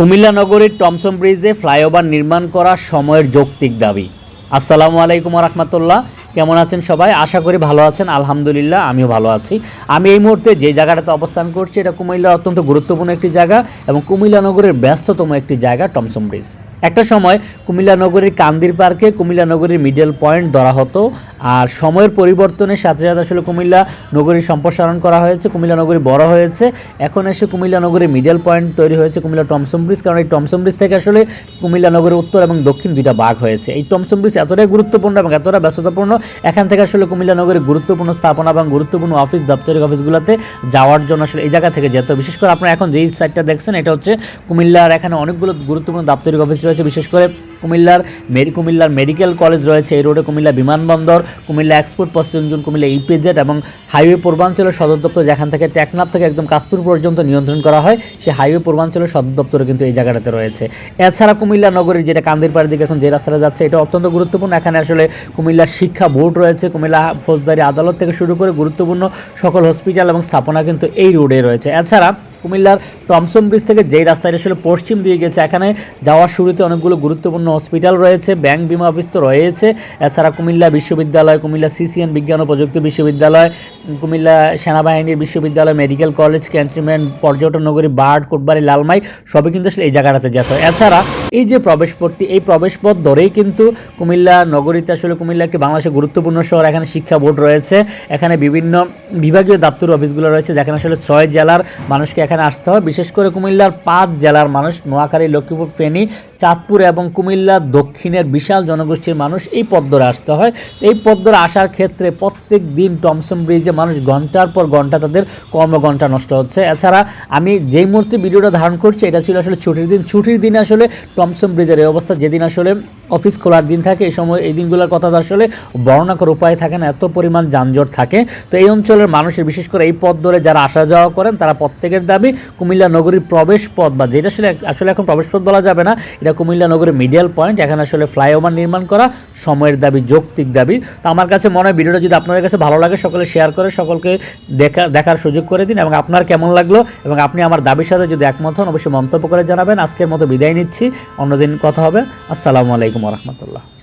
কুমিল্লা নগরীর টমসম ব্রিজে ফ্লাইওভার নির্মাণ করা সময়ের যৌক্তিক দাবি। আসসালামু আলাইকুম রহমতুল্লাহ কেমন আছেন সবাই? আশা করি ভালো আছেন। আলহামদুলিল্লাহ, আমিও ভালো আছি। আমি এই মুহূর্তে যে জায়গাটাতে অবস্থান করছি, এটা কুমিল্লার অত্যন্ত গুরুত্বপূর্ণ একটি জায়গা এবং কুমিল্লা নগরের ব্যস্ততম একটি জায়গা টমসম ব্রিজ। একটা সময় কুমিল্লা নগরীর কান্দির পার্কে কুমিল্লা নগরীর মিডল পয়েন্ট ধরা হতো, আর সময়ের পরিবর্তনের সাথে সাথে আসলে কুমিল্লা নগরীর সম্প্রসারণ করা হয়েছে কুমিল্লা নগরী বড় হয়েছে। এখন এসে কুমিল্লা নগরীর মিডল পয়েন্ট তৈরি হয়েছে কুমিল্লা টমসম ব্রিজ, কারণ এই টমসম ব্রিজ থেকে আসলে কুমিল্লা নগরের উত্তর এবং দক্ষিণ দুইটা ভাগ হয়েছে। এই টমসম ব্রিজ এতটাই গুরুত্বপূর্ণ এবং এতটা ব্যস্ততাপূর্ণ, এখান থেকে আসলে কুমিল্লা নগরীর গুরুত্বপূর্ণ স্থাপনা এবং গুরুত্বপূর্ণ অফিস, দাপ্তরিক অফিসগুলোতে যাওয়ার জন্য আসলে এই জায়গা থেকে যেত। বিশেষ করে আপনারা এখন যেই সাইডটা দেখছেন, এটা হচ্ছে কুমিল্লার এখানে অনেকগুলো গুরুত্বপূর্ণ দাপ্তরিক অফিস রয়েছে, বিশেষ করে কুমিল্লার মেরি কুমিল্লার মেডিকেল কলেজ রয়েছে। এই রোডে কুমিল্লা বিমানবন্দর, Comilla export zone Comilla EPZ এবং হাইওয়ে পূর্বাঞ্চলের সদর দপ্তর, যেখান থেকে টেকনাফ থেকে একদম কাশপুর পর্যন্ত নিয়ন্ত্রণ করা হয় সেই হাইওয়ে পূর্বাঞ্চলের সদর দপ্তরে কিন্তু এই জায়গাটাতে রয়েছে। এছাড়া কুমিল্লা নগরীর যেটা কান্দির পাড়ের দিকে এখন যে রাস্তাটা যাচ্ছে, এটা অত্যন্ত গুরুত্বপূর্ণ। এখানে আসলে কুমিল্লার শিক্ষা বোর্ড রয়েছে, কুমিল্লা ফৌজদারি আদালত থেকে শুরু করে গুরুত্বপূর্ণ সকল হসপিটাল এবং স্থাপনা কিন্তু এই রোডে রয়েছে। এছাড়া কুমিল্লার টমসম ব্রিজ থেকে যেই রাস্তাটা আসলে পশ্চিম দিয়ে গেছে এখানে যাওয়ার শুরুতে অনেকগুলো গুরুত্বপূর্ণ হসপিটাল রয়েছে, ব্যাংক বিমা অফিস তো রয়েছে। এছাড়া কুমিল্লা বিশ্ববিদ্যালয়, কুমিল্লা সিসিএন বিজ্ঞান ও প্রযুক্তি বিশ্ববিদ্যালয়, কুমিল্লা সেনাবাহিনীর বিশ্ববিদ্যালয় মেডিকেল কলেজ ক্যান্টনমেন্ট পর্যটন নগরী, বার্ড, কোটবাড়ি, লালমাই, সবই কিন্তু আসলে এই জায়গাটাতে যেত। এছাড়া এই যে প্রবেশপথটি, এই প্রবেশপথ ধরেই কিন্তু কুমিল্লা নগরীতে আসলে কুমিল্লা একটি বাংলাদেশের গুরুত্বপূর্ণ শহর। এখানে শিক্ষা বোর্ড রয়েছে, এখানে বিভিন্ন বিভাগীয় দাপ্তর অফিসগুলো রয়েছে, যেখানে আসলে ছয় জেলার মানুষকে এখানে আসতে হয় বিশেষ করে কুমিল্লার পাঁচ জেলার মানুষ, নোয়াখালী, লক্ষ্মীপুর, ফেনী, চাঁদপুর এবং কুমিল্লা দক্ষিণের বিশাল জনগোষ্ঠীর মানুষ এই পথ ধরে আসতে হয়। এই পথ ধরে আসার ক্ষেত্রে প্রত্যেক দিন টমসম ব্রিজে মানুষ ঘণ্টার পর ঘণ্টা তাদের কর্মঘণ্টা নষ্ট হচ্ছে। এছাড়া আমি যেই মুহূর্তে ভিডিওটা ধারণ করছি, এটা ছিল আসলে ছুটির দিন। ছুটির দিনে আসলে টমসম ব্রিজের এই অবস্থা। যেদিন আসলে অফিস খোলার দিন থাকে, এই সময় এই দিনগুলোর কথা আসলে বর্ণনা করার উপায় থাকে না, এত পরিমাণ যানজট থাকে। তো এই অঞ্চলের মানুষের, বিশেষ করে এই পথ ধরে যারা আসা যাওয়া করেন, তারা প্রত্যেকের দাবি কুমিল্লা নগরীর প্রবেশ পথ বা যেটা আসলে আসলে এখন প্রবেশ পথ বলা যাবে না, এটা কুমিল্লা নগরের মিডিয়াল পয়েন্ট, এখানে আসলে ফ্লাইওভার নির্মাণ করা সময়ের দাবি, যৌক্তিক দাবি। তো আমার কাছে মনে হয় ভিডিওটা যদি আপনাদের কাছে ভালো লাগে, সকলে শেয়ার করে সকলকে দেখা দেখার সুযোগ করে দিন এবং আপনার কেমন লাগল এবং আপনি আমার দাবির সাথে যদি একমত হন, অবশ্যই মন্তব্য করে জানাবেন। আজকের মতো বিদায় নিচ্ছি, অন্যদিন কথা হবে। আসসালামু আলাইকুম রহমতুল্লাহ।